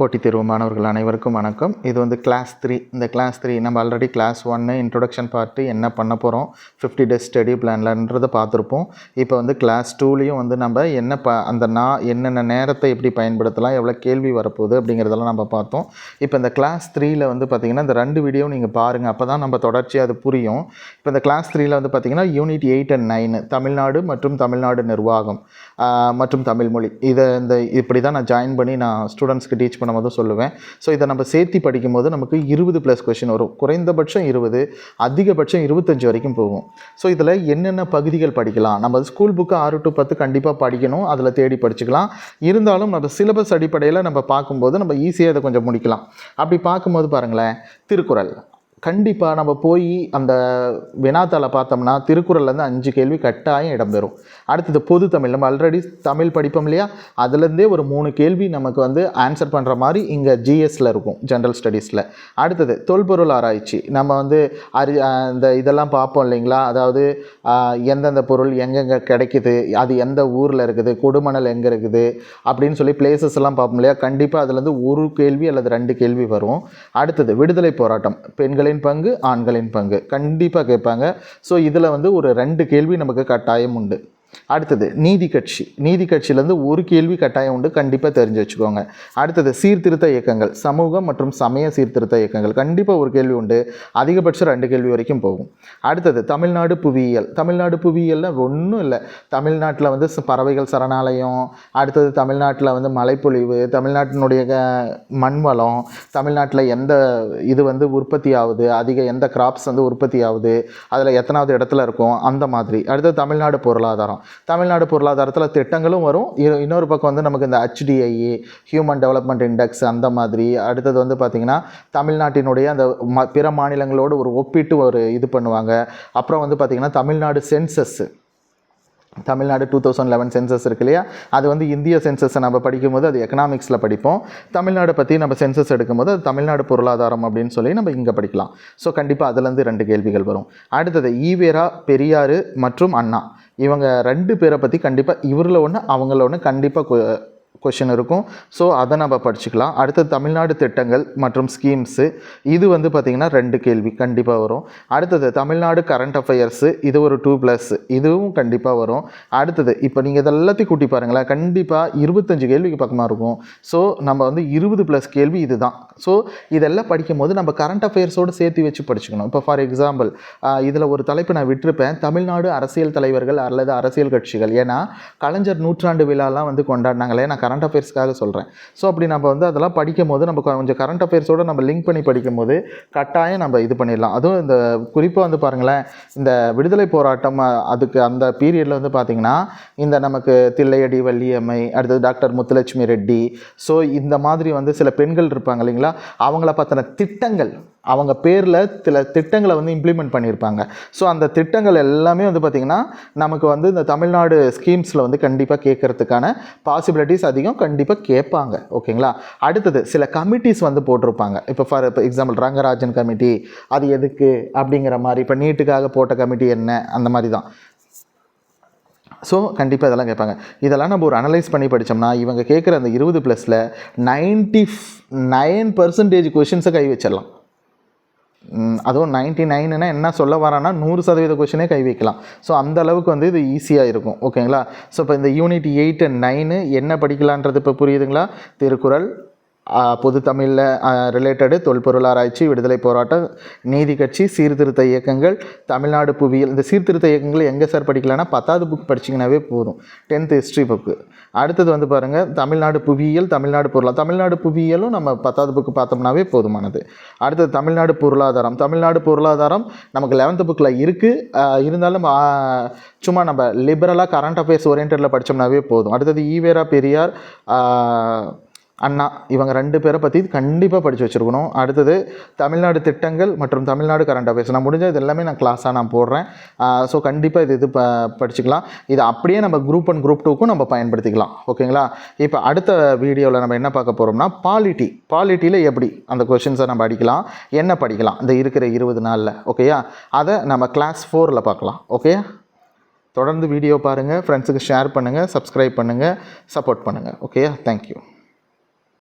போட்டித் தேர்வு மாணவர்கள் அனைவருக்கும் வணக்கம். இது வந்து கிளாஸ் த்ரீ இந்த கிளாஸ் த்ரீ நம்ம ஆல்ரெடி கிளாஸ் ஒன்று இன்ட்ரொடக்ஷன் பார்ட்டு என்ன பண்ண போகிறோம் ஃபிஃப்டி டேஸ் ஸ்டடி பிளான்லன்றதை பார்த்துருப்போம். இப்போ வந்து கிளாஸ் டூலேயும் வந்து நம்ம என்ன ப அந்த நான் என்னென்ன நேரத்தை எப்படி பயன்படுத்தலாம்? எவ்வளோ கேள்வி வரப்போகுது? அப்படிங்கிறதெல்லாம் நம்ம பார்த்தோம். இப்போ இந்த கிளாஸ் த்ரீயில் வந்து பார்த்திங்கன்னா இந்த ரெண்டு வீடியோ நீங்கள் பாருங்கள் அப்போ தான் நம்ம தொடர்ச்சியாக அது புரியும். இப்போ இந்த கிளாஸ் த்ரீயில் வந்து பார்த்திங்கன்னா unit eight and nine Tamil Nadu மற்றும் தமிழ்நாடு நிர்வாகம் மற்றும் தமிழ்மொழி. இதை இந்த இப்படி தான் நான் ஜாயின் பண்ணி நான் ஸ்டூடெண்ட்ஸ்க்கு டீச் பண்ணும்போது சொல்லுவேன். ஸோ இதை நம்ம சேர்த்தி படிக்கும்போது நமக்கு இருபது ப்ளஸ் கொஷின் வரும். குறைந்தபட்சம் இருபது அதிகபட்சம் இருபத்தஞ்சி வரைக்கும் போகும். ஸோ இதில் என்னென்ன பகுதிகள் படிக்கலாம்? நம்ம ஸ்கூல் புக்கு ஆறு டு பத்து கண்டிப்பாக படிக்கணும். அதில் தேடி படிச்சுக்கலாம். இருந்தாலும் நம்ம சிலபஸ் அடிப்படையில் நம்ம பார்க்கும்போது நம்ம ஈஸியாக இதை கொஞ்சம் முடிக்கலாம். அப்படி பார்க்கும்போது பாருங்களேன் திருக்குறள். கண்டிப்பாக நம்ம போய் அந்த வினாத்தாளை பார்த்தோம்னா திருக்குறள்லேருந்து அஞ்சு கேள்வி கட்டாயம் இடம்பெறும் அடுத்தது பொது தமிழ். நம்ம ஆல்ரெடி தமிழ் படிப்போம் இல்லையா? அதுலேருந்தே ஒரு மூணு கேள்வி நமக்கு வந்து ஆன்சர் பண்ணுற மாதிரி இங்கே ஜிஎஸ்சில் இருக்கும் ஜென்ரல் ஸ்டடீஸில் அடுத்தது தொல்பொருள் ஆராய்ச்சி. நம்ம வந்து அறி இந்த இதெல்லாம் பார்ப்போம் இல்லைங்களா? அதாவது எந்தெந்த பொருள் எங்கெங்கே கிடைக்குது அது எந்த ஊரில் இருக்குது கொடுமணல் எங்கே இருக்குது அப்படின்னு சொல்லி பிளேசஸ் எல்லாம் பார்ப்போம் இல்லையா? கண்டிப்பாக அதுலேருந்து ஒரு கேள்வி அல்லது ரெண்டு கேள்வி வரும். அடுத்தது விடுதலை போராட்டம். பெண்களின் பங்கு ஆண்களின் பங்கு. கண்டிப்பாக கேட்பாங்க. ஸோ இதில் வந்து ஒரு ரெண்டு கேள்வி நமக்கு கட்டாயம் உண்டு. அடுத்தது நீதி கட்சி. நீதி கட்சியிலேருந்து ஒரு கேள்வி கட்டாயம் உண்டு கண்டிப்பாக தெரிஞ்சு வச்சுக்கோங்க. அடுத்தது சீர்திருத்த இயக்கங்கள் சமூகம் மற்றும் சமய சீர்திருத்த இயக்கங்கள். கண்டிப்பாக ஒரு கேள்வி உண்டு அதிகபட்சம் ரெண்டு கேள்வி வரைக்கும் போகும். அடுத்தது தமிழ்நாடு புவியியல். தமிழ்நாடு புவியியல்ல ஒன்றும் இல்லை. தமிழ்நாட்டில் வந்து பறவைகள் சரணாலயம் அடுத்தது தமிழ்நாட்டில் வந்து மழைப்பொழிவு தமிழ்நாட்டினுடைய மண் வளம் தமிழ்நாட்டில் எந்த இது வந்து உற்பத்தி ஆகுது அதிக எந்த கிராப்ஸ் வந்து உற்பத்தி ஆகுது அதில் எத்தனாவது இடத்துல இருக்கும் அந்த மாதிரி. அடுத்தது தமிழ்நாடு பொருளாதாரம். தமிழ்நாடு பொருளாதாரத்தில் திட்டங்களும் வரும். இ- இன்னொரு பக்கம் வந்து நமக்கு இந்த ஹெச்டிஐஏ ஹியூமன் டெவலப்மெண்ட் இண்டெக்ஸ் அந்த மாதிரி. அடுத்தது வந்து பார்த்திங்கன்னா தமிழ்நாட்டினுடைய அந்த ம பிற மாநிலங்களோடு ஒரு ஒப்பிட்டு ஒரு இது பண்ணுவாங்க. அப்புறம் வந்து பார்த்திங்கன்னா Tamil Nadu census Tamil Nadu two thousand eleven census இருக்கு இல்லையா? அது வந்து இந்திய சென்சஸை நம்ம படிக்கும்போது அது எக்கனாமிக்ஸில் படிப்போம். தமிழ்நாடு பற்றி நம்ம சென்சஸ் எடுக்கும்போது அது தமிழ்நாடு பொருளாதாரம் அப்படின்னு சொல்லி நம்ம இங்கே படிக்கலாம். ஸோ கண்டிப்பாக அதுலேருந்து ரெண்டு கேள்விகள் வரும். அடுத்தது ஈவேரா பெரியாறு மற்றும் அண்ணா. இவங்க ரெண்டு பேரை பற்றி கண்டிப்பாக இவரில் ஒன்று அவங்கள ஒன்று கண்டிப்பாக கொஷின் இருக்கும். ஸோ அதை நம்ம படிச்சுக்கலாம். அடுத்தது தமிழ்நாடு திட்டங்கள் மற்றும் ஸ்கீம்ஸு இது வந்து பார்த்திங்கன்னா ரெண்டு கேள்வி கண்டிப்பாக வரும். அடுத்தது தமிழ்நாடு கரண்ட் அஃபேர்ஸு இது ஒரு டூ ப்ளஸ் இதுவும் கண்டிப்பாக வரும். அடுத்தது இப்போ நீங்கள் இதெல்லாத்தையும் கூட்டி பாருங்களேன். கண்டிப்பாக இருபத்தஞ்சு கேள்விக்கு பக்கமாக இருக்கும். ஸோ நம்ம வந்து இருபது ப்ளஸ் கேள்வி இதுதான். ஸோ இதெல்லாம் படிக்கும்போது நம்ம கரண்ட் அஃபேர்ஸோடு சேர்த்து வச்சு படிச்சுக்கணும். இப்போ ஃபார் எக்ஸாம்பிள் இதில் ஒரு தலைப்பு நான் விட்டிருப்பேன். தமிழ்நாடு அரசியல் தலைவர்கள் அல்லது அரசியல் கட்சிகள். ஏன்னா கலைஞர் நூற்றாண்டு விழாலாம் வந்து கொண்டாடினாங்களே. நான் கரண்ட் அஃபேர்ஸ்க்காக சொல்கிறேன் ஸோ அப்படி நம்ம வந்து அதெல்லாம் படிக்கும் போது நம்ம கொஞ்சம் கரண்ட் அஃபேர்ஸோடு நம்ம லிங்க் பண்ணி படிக்கும்போது கட்டாயம் நம்ம இது பண்ணிடலாம். அதுவும் இந்த குறிப்பாக வந்து பாருங்களேன் இந்த விடுதலை போராட்டம் அதுக்கு அந்த பீரியடில் வந்து பார்த்திங்கன்னா இந்த நமக்கு தில்லையடி வள்ளியம்மை அடுத்தது டாக்டர் முத்துலட்சுமி ரெட்டி ஸோ இந்த மாதிரி வந்து சில பெண்கள் இருப்பாங்க இல்லைங்களா? அவங்கள பற்றின திட்டங்கள் அவங்க பேரில் சில திட்டங்களை வந்து இம்ப்ளிமெண்ட் பண்ணியிருப்பாங்க. ஸோ அந்த திட்டங்கள் எல்லாமே வந்து பார்த்திங்கன்னா நமக்கு வந்து இந்த தமிழ்நாடு ஸ்கீம்ஸில் வந்து கண்டிப்பாக கேட்குறதுக்கான பாசிபிலிட்டிஸ் அதிகம் கண்டிப்பாக கேட்பாங்க. ஓகேங்களா அடுத்தது சில கமிட்டிஸ் வந்து போட்டிருப்பாங்க. இப்போ ஃபார் இப்போ எக்ஸாம்பிள் ரங்கராஜன் கமிட்டி அது எதுக்கு அப்படிங்கிற மாதிரி இப்போ நீட்டுக்காக போட்ட கமிட்டி என்ன? அந்த மாதிரி தான் ஸோ கண்டிப்பாக இதெல்லாம் கேட்பாங்க. இதெல்லாம் நம்ம ஒரு அனலைஸ் பண்ணி படித்தோம்னா இவங்க கேட்குற அந்த இருபது ப்ளஸில் நைன்ட்டி நைன் பர்சன்டேஜ் கொஷின்ஸை கை வச்சிடலாம். அதுவும் நைன்ட்டி நைனுனா என்ன சொல்ல வரேன்னா நூறு சதவீத கொஷினே கை வைக்கலாம். ஸோ அந்த அளவுக்கு வந்து இது ஈஸியாக இருக்கும். ஓகேங்களா ஸோ இப்போ இந்த யூனிட் எயிட் அண்ட் நைனு என்ன படிக்கலான்றது இப்போ புரியுதுங்களா? திருக்குறள் பொது தமிழில் ரிலேட்டடு தொல்பொருள் ஆராய்ச்சி விடுதலை போராட்டம் நீதி கட்சி சீர்திருத்த இயக்கங்கள் தமிழ்நாடு புவியியல் இந்த சீர்திருத்த இயக்கங்கள் எங்கே சார் படிக்கலாம்னா பத்தாவது புக் படிச்சிங்கனாவே போதும். டென்த் ஹிஸ்ட்ரி புக்கு அடுத்தது வந்து பாருங்கள் தமிழ்நாடு புவியியல் தமிழ்நாடு பொருளாதாரம் தமிழ்நாடு புவியியலும் நம்ம பத்தாவது புக்கு பார்த்தோம்னாவே போதுமானது. அடுத்தது தமிழ்நாடு பொருளாதாரம். தமிழ்நாடு பொருளாதாரம் நமக்கு லெவன்த்து புக்கில் இருக்குது இருந்தாலும் சும்மா நம்ம லிபரலாக கரண்ட் அஃபேர்ஸ் ஓரியன்டில் படித்தோம்னாவே போதும். அடுத்தது ஈவேரா பெரியார் அண்ணா இவங்க ரெண்டு பேரை பற்றி கண்டிப்பாக படித்து வச்சுருக்கணும். அடுத்தது தமிழ்நாடு திட்டங்கள் மற்றும் தமிழ்நாடு கரண்ட் அஃபேர்ஸ் நான் முடிஞ்ச இது எல்லாமே நான் கிளாஸாக நான் போடுறேன். ஸோ கண்டிப்பாக இது இது ப படிச்சுக்கலாம். இது அப்படியே நம்ம குரூப் ஒன் குரூப் டூக்கும் நம்ம பயன்படுத்திக்கலாம். ஓகேங்களா? இப்போ அடுத்த வீடியோவில் நம்ம என்ன பார்க்க போகிறோம்னா பாலிட்டி பாலிட்டியில் எப்படி? அந்த கொஷின்ஸை நம்ம அடிக்கலாம். என்ன படிக்கலாம்? இந்த இருக்கிற இருபது நாளில். ஓகேயா? அதை நம்ம கிளாஸ் ஃபோரில் பார்க்கலாம். ஓகேயா தொடர்ந்து வீடியோ பாருங்கள் ஃப்ரெண்ட்ஸுக்கு ஷேர் பண்ணுங்கள் சப்ஸ்கிரைப் பண்ணுங்கள் சப்போர்ட் பண்ணுங்கள் ஓகேயா? தேங்க்யூ